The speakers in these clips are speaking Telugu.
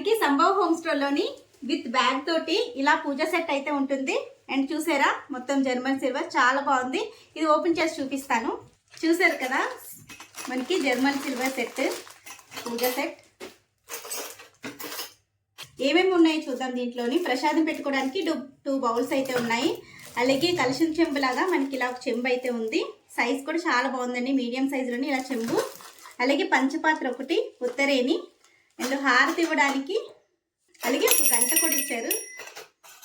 మనకి సంభవ్ హోమ్ స్టోర్లోని విత్ బ్యాగ్ తోటి ఇలా పూజ సెట్ అయితే ఉంటుంది. అండ్ చూసారా? మొత్తం జర్మన్ సిల్వర్ చాలా బాగుంది. ఇది ఓపెన్ చేసి చూపిస్తాను. చూసారు కదా? మనకి జర్మన్ సిల్వర్ సెట్ పూజ సెట్ ఏమేమి ఉన్నాయి చూద్దాం దీంట్లోని? ప్రసాదం పెట్టుకోవడానికి టూ టూ బౌల్స్ అయితే ఉన్నాయి. అలాగే కలిసిన చెంబు లాగా మనకి ఇలా ఒక చెంబు అయితే ఉంది. సైజ్ కూడా చాలా బాగుందండి. మీడియం సైజులోని ఇలా చెంబు. అలాగే పంచపాత్ర ఒకటి ఉత్తరేని అండ్ హారతి ఇవ్వడానికి అలాగే ఒక గంట కూడా ఇచ్చారు.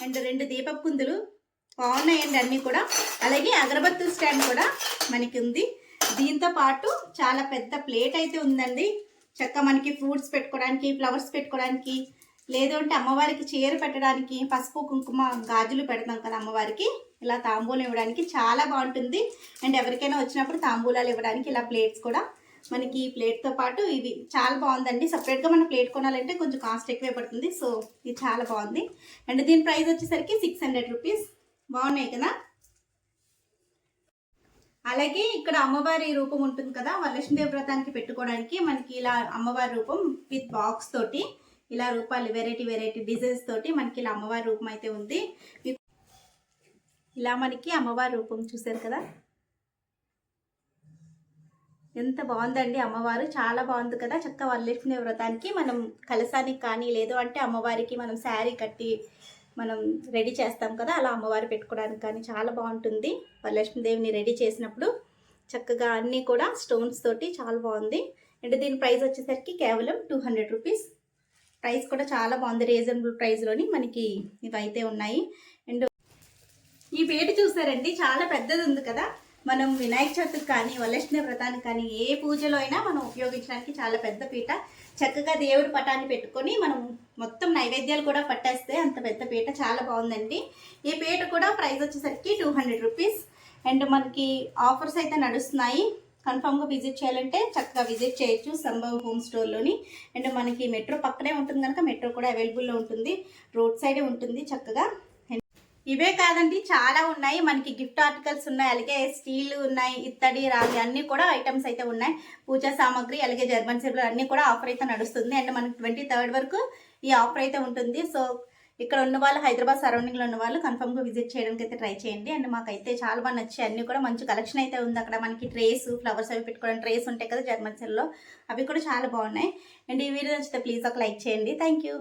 అండ్ రెండు దీపపు కుందులు బాగున్నాయండి అన్నీ కూడా. అలాగే అగరబత్తుల స్టాండ్ కూడా మనకి ఉంది. దీంతో పాటు చాలా పెద్ద ప్లేట్ అయితే ఉందండి. చక్క మనకి ఫ్రూట్స్ పెట్టుకోవడానికి ఫ్లవర్స్ పెట్టుకోవడానికి లేదు అంటే అమ్మవారికి చీర పెట్టడానికి పసుపు కుంకుమ గాజులు పెడతాం కదా అమ్మవారికి. ఇలా తాంబూలం ఇవ్వడానికి చాలా బాగుంటుంది. అండ్ ఎవరికైనా వచ్చినప్పుడు తాంబూలాలు ఇవ్వడానికి ఇలా ప్లేట్స్ కూడా మనకి ఈ ప్లేట్తో పాటు ఇవి చాలా బాగుందండి. సపరేట్గా మనం ప్లేట్ కొనాలంటే కొంచెం కాస్ట్ ఎక్కువే పడుతుంది. సో ఇది చాలా బాగుంది. అండ్ దీని ప్రైస్ వచ్చేసరికి సిక్స్ హండ్రెడ్ రూపీస్ బాగున్నాయి కదా? అలాగే ఇక్కడ అమ్మవారి రూపం ఉంటుంది కదా? వరలక్ష్మీదేవి వ్రతానికి పెట్టుకోవడానికి మనకి ఇలా అమ్మవారి రూపం విత్ బాక్స్ తోటి ఇలా రూపాలు వెరైటీ వెరైటీ డిజైన్స్ తోటి మనకి ఇలా అమ్మవారి రూపం అయితే ఉంది. ఇలా మనకి అమ్మవారి రూపం చూసారు కదా? ఎంత బాగుందండి అమ్మవారు. చాలా బాగుంది కదా చక్క వరలక్ష్మి వ్రతానికి. మనం కలసానికి కానీ లేదు అంటే అమ్మవారికి మనం శారీ కట్టి మనం రెడీ చేస్తాం కదా అలా అమ్మవారు పెట్టుకోవడానికి కానీ చాలా బాగుంటుంది. వరలక్ష్మీదేవిని రెడీ చేసినప్పుడు చక్కగా అన్నీ కూడా స్టోన్స్ తోటి చాలా బాగుంది. అండ్ దీని ప్రైస్ వచ్చేసరికి కేవలం టూ హండ్రెడ్ రూపీస్. ప్రైస్ కూడా చాలా బాగుంది. రీజనబుల్ ప్రైస్లోని మనకి ఇవి అయితే ఉన్నాయి. అండ్ ఈ పేట చూసారండి చాలా పెద్దది ఉంది కదా. మనం వినాయక చవితికి కానీ వరలక్ష్మి వ్రతానికి కానీ ఏ పూజలో అయినా మనం ఉపయోగించడానికి చాలా పెద్ద పీట. చక్కగా దేవుడి పటాన్ని పెట్టుకొని మనం మొత్తం నైవేద్యాలు కూడా పట్టేస్తే అంత పెద్ద పీట చాలా బాగుందండి. ఈ పీట కూడా ప్రైస్ వచ్చేసరికి టూ హండ్రెడ్ రూపీస్. అండ్ మనకి ఆఫర్స్ అయితే నడుస్తున్నాయి. కన్ఫామ్గా విజిట్ చేయాలంటే చక్కగా విజిట్ చేయొచ్చు సంభవ్ హోమ్ స్టోర్లోని. అండ్ మనకి మెట్రో పక్కనే ఉంటుంది కనుక మెట్రో కూడా అవైలబుల్లో ఉంటుంది. రోడ్ సైడే ఉంటుంది చక్కగా. ఇవే కాదండి చాలా ఉన్నాయి. మనకి గిఫ్ట్ ఆర్టికల్స్ ఉన్నాయి అలాగే స్టీల్ ఉన్నాయి ఇత్తడి రాగి అన్ని కూడా ఐటమ్స్ అయితే ఉన్నాయి. పూజా సామాగ్రి అలాగే జర్మన్ సిల్వర్ అన్ని కూడా ఆఫర్ అయితే నడుస్తుంది. అండ్ మనకి ట్వంటీ థర్డ్ వరకు ఈ ఆఫర్ అయితే ఉంటుంది. సో ఇక్కడ ఉన్న వాళ్ళు హైదరాబాద్ సరౌండింగ్లో ఉన్న వాళ్ళు కన్ఫర్మ్గా విజిట్ చేయడానికి అయితే ట్రై చేయండి. అండ్ మాకైతే చాలా బాగా నచ్చాయి. అన్ని కూడా మంచి కలెక్షన్ అయితే ఉంది. అక్కడ మనకి ట్రేస్ ఫ్లవర్స్ అవి పెట్టుకోవడానికి ట్రేస్ ఉంటాయి కదా జర్మన్ సెల్లో అవి కూడా చాలా బాగున్నాయి. అండ్ ఈ వీడియో నచ్చితే ప్లీజ్ ఒక లైక్ చేయండి. Thank you.